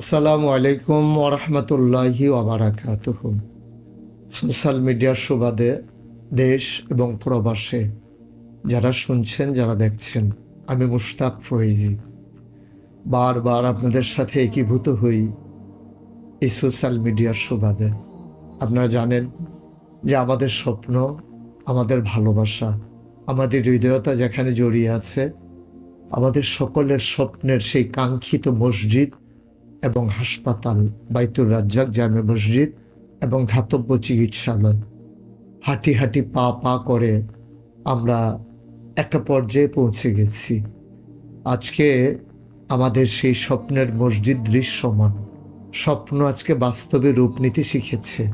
আসসালামু আলাইকুম ওরহমতুল্লাহি ওবরাকাত সোশ্যাল মিডিয়ার সুবাদে দেশ এবং প্রবাসে যারা শুনছেন, যারা দেখছেন, আমি মুশতাক ফয়েজি বারবার আপনাদের সাথে একীভূত হই এই সোশ্যাল মিডিয়ার সুবাদে। আপনারা জানেন যে আমাদের স্বপ্ন, আমাদের ভালোবাসা, আমাদের হৃদয়তা যেখানে জড়িয়ে আছে, আমাদের সকলের স্বপ্নের সেই কাঙ্ক্ষিত মসজিদ এবং হাসপাতাল বাইতুর রাজ্জাক জামে মসজিদ এবং ধাতব্য চিকিৎসালয়। হাঁটি হাঁটি পা পা করে আমরা একটা পর্যায়ে পৌঁছে গেছি। আজকে আমাদের সেই স্বপ্নের মসজিদ দৃশ্যমান। স্বপ্ন আজকে বাস্তবে রূপ নিতে শিখেছে।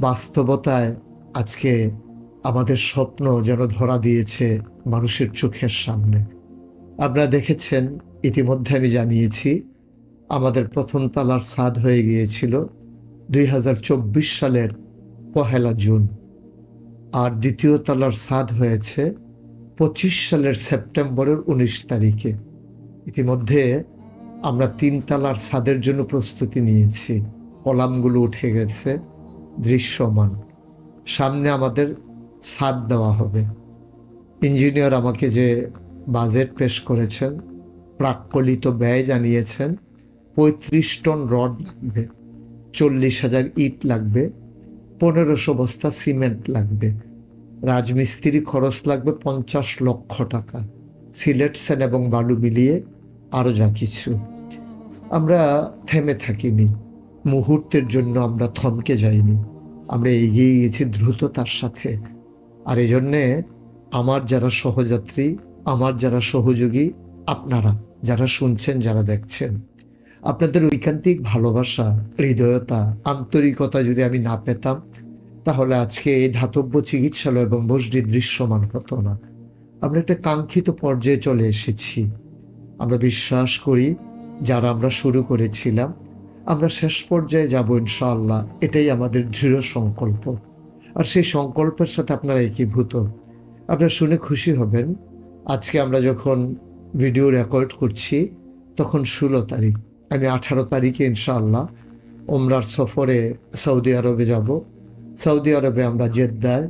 বাস্তবতায় আজকে আমাদের স্বপ্ন যেন ধরা দিয়েছে মানুষের চোখের সামনে। আপনারা দেখেছেন, ইতিমধ্যে আমি জানিয়েছি আমাদের প্রথম তালার সাদ হয়ে গিয়েছিল দুই হাজার চব্বিশ সালের পহেলা জুন। আর দ্বিতীয় তালার সাদ হয়েছে পঁচিশ সালের সেপ্টেম্বরের উনিশ তারিখে। ইতিমধ্যে আমরা তিন তালার সাদের জন্য প্রস্তুতি নিয়েছি। কলামগুলো উঠে গেছে, দৃশ্যমান। সামনে আমাদের সাদ দেওয়া হবে। ইঞ্জিনিয়ার আমাকে যে বাজেট পেশ করেছেন, প্রাক্কলিত ব্যয় জানিয়েছেন পঁয়ত্রিশ টন রড লাগবে, চল্লিশ হাজার ইট লাগবে, পনেরোশো বস্তা সিমেন্ট লাগবে, রাজমিস্ত্রি খরচ লাগবে পঞ্চাশ লক্ষ টাকা। সিলেট, সেন এবং বালু মিলিয়ে আরও যা কিছু। আমরা থেমে থাকিনি। মুহূর্তের জন্য আমরা থমকে যাইনি। আমরা এগিয়ে গেছি দ্রুততার সাথে। আর এই জন্যে আমার যারা সহযাত্রী, আমার যারা সহযোগী, আপনারা যারা শুনছেন, যারা দেখছেন আপনাদের ঐকান্তিক ভালোবাসা, হৃদয়তা, আন্তরিকতা যদি আমি না পেতাম, তাহলে আজকে এই ধাতব্য চিকিৎসালয় এবং মসজিদ দৃশ্যমান হতো না। আমরা একটা কাঙ্ক্ষিত পর্যায়ে চলে এসেছি। আমরা বিশ্বাস করি, যারা আমরা শুরু করেছিলাম, আমরা শেষ পর্যায়ে যাব ইনশাআল্লাহ। এটাই আমাদের দৃঢ় সংকল্প। আর সেই সংকল্পের সাথে আপনারা একীভূত। আপনারা শুনে খুশি হবেন। আজকে আমরা যখন ভিডিও রেকর্ড করছি, তখন ষোলো তারিখ। আমি আঠারো তারিখে ইনশাআল্লাহ ওমরার সফরে সৌদি আরবে যাব। সৌদি আরবে আমরা জেদ্দায়,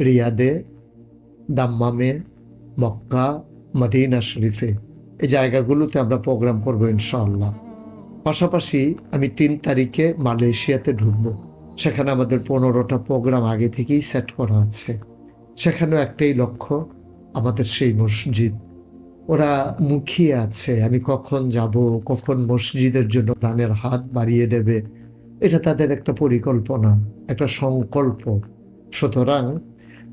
রিয়াদে, দাম্মামে, মক্কা, মদিনা শরীফে এই জায়গাগুলোতে আমরা প্রোগ্রাম করব ইনশাআল্লাহ। পাশাপাশি আমি তিন তারিখে মালয়েশিয়াতে ঢুকবো। সেখানে আমাদের পনেরোটা প্রোগ্রাম আগে থেকেই সেট করা আছে। সেখানেও একটাই লক্ষ্য আমাদের সেই মসজিদ। ওরা মুখিয়ে আছে, আমি কখন যাব, কখন মসজিদের জন্য দানের হাত বাড়িয়ে দেবে, এটা তাদের একটা পরিকল্পনা, একটা সংকল্প। সুতরাং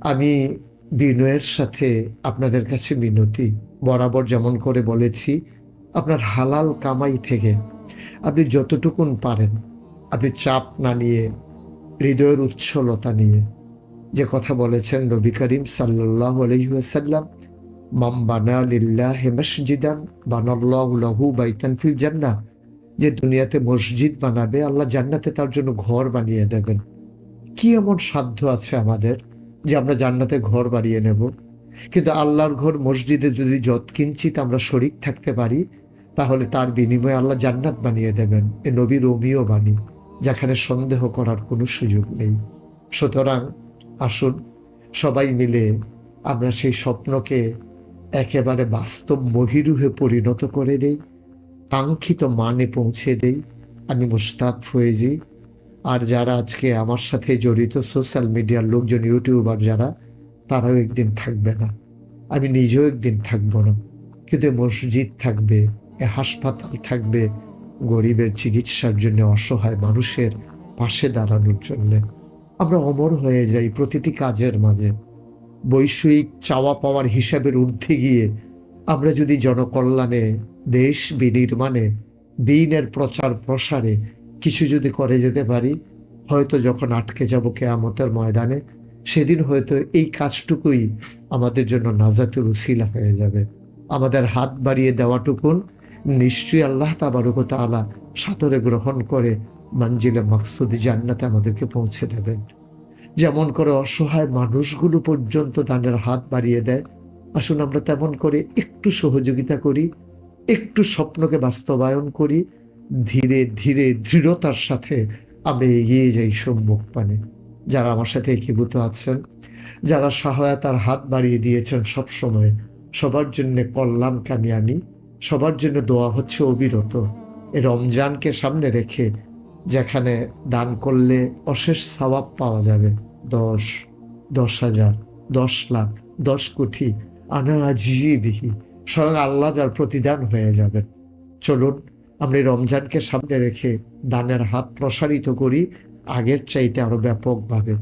আমি বিনয়ের সাথে আপনাদের কাছে মিনতি, বরাবর যেমন করে বলেছি, আপনার হালাল কামাই থেকে আপনি যতটুকুন পারেন, আপনি চাপ না নিয়ে, হৃদয়ের উচ্ছলতা নিয়ে, যে কথা বলেছেন নবী করিম সাল্লাহ আলহিহাসাল্লাম মাম বানা লিল্লাহ মসজিদান বানাল্লাহু লাহু বাইতান ফিল জান্নাহ যে দুনিয়াতে মসজিদ বানাবে, আল্লাহ জান্নাতে তার জন্য ঘর বানিয়ে দেবেন। কি এমন সাধ্য আছে আমাদের যে আমরা জান্নাতে ঘর বাড়িয়ে নেব? কিন্তু আল্লাহর ঘর মসজিদে যদি যত যৎকিঞ্চিত আমরা শরিক থাকতে পারি, তাহলে তার বিনিময়ে আল্লাহ জান্নাত বানিয়ে দেবেন। এ নবীর রমিও বাণী, যেখানে সন্দেহ করার কোনো সুযোগ নেই। সুতরাং আসুন সবাই মিলে আমরা সেই স্বপ্নকে একেবারে বাস্তব মহিরুহে পরিণত করে দেই, কাঙ্ক্ষিত মানে পৌঁছে দেই। আমি মুস্তাক ফয়েজি। আর যারা আজকে আমার সাথে জড়িত সোশ্যাল মিডিয়ার লোকজন ইউটিউবার যারা, তারাও একদিন থাকবে না। আমি নিজেও একদিন থাকব না। কিন্তু মসজিদ থাকবে, এ হাসপাতাল থাকবে, গরিবের চিকিৎসার জন্য, অসহায় মানুষের পাশে দাঁড়ানোর জন্য। আমরা অমর হয়ে যাই প্রতিটি কাজের মাঝে। বৈষয়িক চাওয়া পাওয়ার হিসাবের ঊর্ধ্বে গিয়ে আমরা যদি জনকল্যাণে, দেশ বিনির্মাণে, দিনের প্রচার প্রসারে কিছু যদি করে যেতে পারি, হয়তো যখন আটকে যাব কেয়ামতের ময়দানে, সেদিন হয়তো এই কাজটুকুই আমাদের জন্য নাজাতের উসিলা হয়ে যাবে। আমাদের হাত বাড়িয়ে দেওয়াটুকুন নিশ্চয়ই আল্লাহ তাবারকত আলা সাদরে গ্রহণ করে মঞ্জিলে মাকসুদি জান্নাতে আমাদেরকে পৌঁছে দেবেন। যেমন করে অসহায় মানুষগুলো পর্যন্ত দানের হাত বাড়িয়ে দেয়, আসুন আমরা তেমন করে একটু সহযোগিতা করি, একটু স্বপ্নকে বাস্তবায়ন করি, ধীরে ধীরে দৃঢ়তার সাথে আমরা এগিয়ে যাই সম্মুখ পানে। যারা আমার সাথে একীভূত আছেন, যারা সহায়তার হাত বাড়িয়ে দিয়েছেন সবসময়, সবার জন্য কল্যাণকামী আমি সবার জন্য দোয়া হচ্ছে অবিরত। এ রমজানকে সামনে রেখে যেখানে দান করলে অশেষ সওয়াব পাওয়া যাবে। দশ দশ হাজার, দশ লাখ, দশ কোটি আনা বিহি স্বয়ং আল্লাহ যার প্রতিদান হয়ে যাবে। চলুন, আমরা রমজানকে সামনে রেখে দানের হাত প্রসারিত করি, আগের চাইতে আরও ব্যাপকভাবে।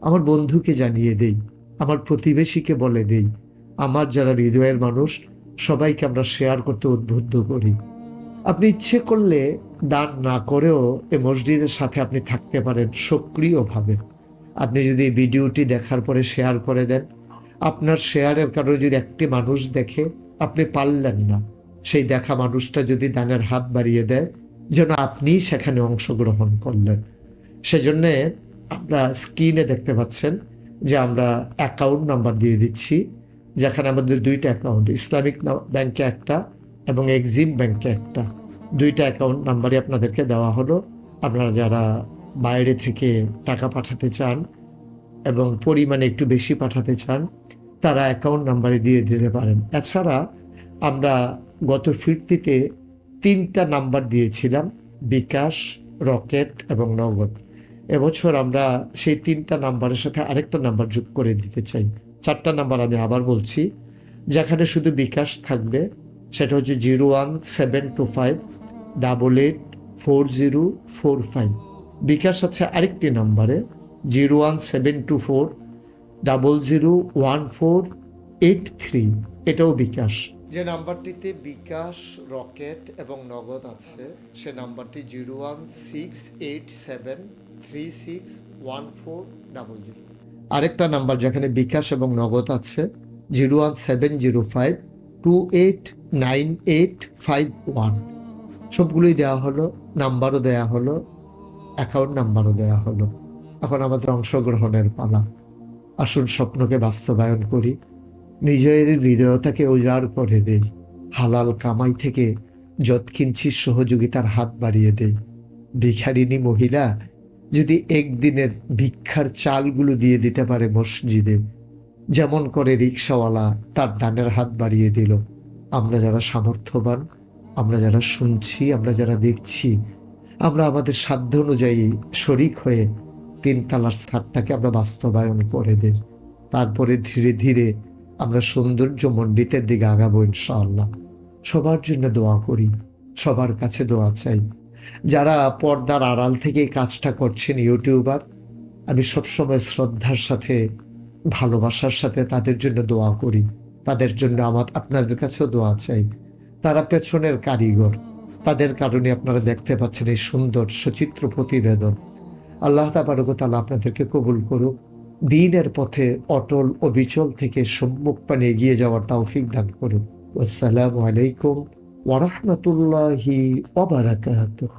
আমার বন্ধুকে জানিয়ে দেই, আমার প্রতিবেশীকে বলে দেই, আমার যারা হৃদয়ের মানুষ, সবাইকে আমরা শেয়ার করতে উদ্বুদ্ধ করি। আপনি ইচ্ছে করলে দান না করেও এ মসজিদের সাথে আপনি থাকতে পারেন সক্রিয়ভাবে। আপনি যদি ভিডিওটি দেখার পরে শেয়ার করে দেন, আপনার শেয়ারের কারণে যদি একটি মানুষ দেখে, আপনি পারলেন না। সেই দেখা মানুষটা যদি দানের হাত বাড়িয়ে দেয়, যেন আপনি সেখানে অংশগ্রহণ করলেন। সেজন্যে আমরা স্ক্রিনে দেখতে পাচ্ছেন যে আমরা অ্যাকাউন্ট নাম্বার দিয়ে দিচ্ছি, যেখানে আমাদের দুইটা অ্যাকাউন্ট ইসলামিক ব্যাংকে একটা এবং এক্সিম ব্যাংকে একটা। দুইটা অ্যাকাউন্ট নাম্বারই আপনাদেরকে দেওয়া হলো। আপনারা যারা বাইরে থেকে টাকা পাঠাতে চান এবং পরিমাণে একটু বেশি পাঠাতে চান, তারা অ্যাকাউন্ট নাম্বারে দিয়ে দিতে পারেন। এছাড়া আমরা গত ফিরতিতে তিনটা নাম্বার দিয়েছিলাম, বিকাশ, রকেট এবং নগদ। এবছর আমরা সেই তিনটা নাম্বারের সাথে আরেকটা নাম্বার যোগ করে দিতে চাই। চারটা নাম্বার আমি আবার বলছি, যেখানে শুধু বিকাশ থাকবে, সেটা হচ্ছে zero one seven two five double eight four zero four five bKash আছে আরেকটি নাম্বারে zero one seven two four double zero one four eight three. এটাও বিকাশ। যে নাম্বারটিতে বিকাশ রকেট এবং নগদ আছে সে নাম্বারটি zero one six eight seven three six one four double zero. আরেকটা নাম্বার যেখানে বিকাশ এবং নগদ আছে zero one seven zero five two eight nine eight five one. সবগুলোই দেওয়া হলো নাম্বারও দেওয়া হলো অ্যাকাউন্ট নাম্বারও দেওয়া হলো। এখন আমাদের অংশগ্রহণের পালা। আসুন স্বপ্নকে বাস্তবায়ন করি। নিজের হৃদয়তাকে উজাড় করে দেই। হালাল কামাই থেকে যৎকিঞ্চিত সহযোগিতার হাত বাড়িয়ে দেই। ভিখারিনী মহিলা, যদি একদিনের ভিক্ষার চালগুলো দিয়ে দিতে পারে মসজিদে, যেমন করে রিক্সাওয়ালা তার দানের হাত বাড়িয়ে দিল। আমরা যারা সামর্থ্যবান, আমরা যারা শুনছি, আমরা যারা দেখছি আমরা আমাদের সাধ্য অনুযায়ী শরিক হয়ে তিন তালার ছাদটাকে আমরা বাস্তবায়ন করে দিই। তারপরে ধীরে ধীরে আমরা সৌন্দর্য মণ্ডিতের দিকে আগাবো ইনশাআল্লাহ। সবার জন্য দোয়া করি, সবার কাছে দোয়া চাই। যারা পর্দার আড়াল থেকে কাজটা করছেন ইউটিউবার, আমি সবসময় শ্রদ্ধার সাথে, ভালোবাসার সাথে তাদের জন্য দোয়া করি। তাদের জন্য আমার, আপনাদের কাছেও দোয়া চাই। তারা পেছনের কারিগর। তাদের কারণে আপনারা দেখতে পাচ্ছেন এই সুন্দর, সচিত্র প্রতিবেদন। আল্লাহ তাবারকতালা আপনাদেরকে কবুল করুক। দিনের পথে অটল ও বিচল থেকে সম্মুখ পানে এগিয়ে যাওয়ার তৌফিক দান করুন আসসালামু আলাইকুম ওরহমতুল্লাহি ওবারাকাতুহ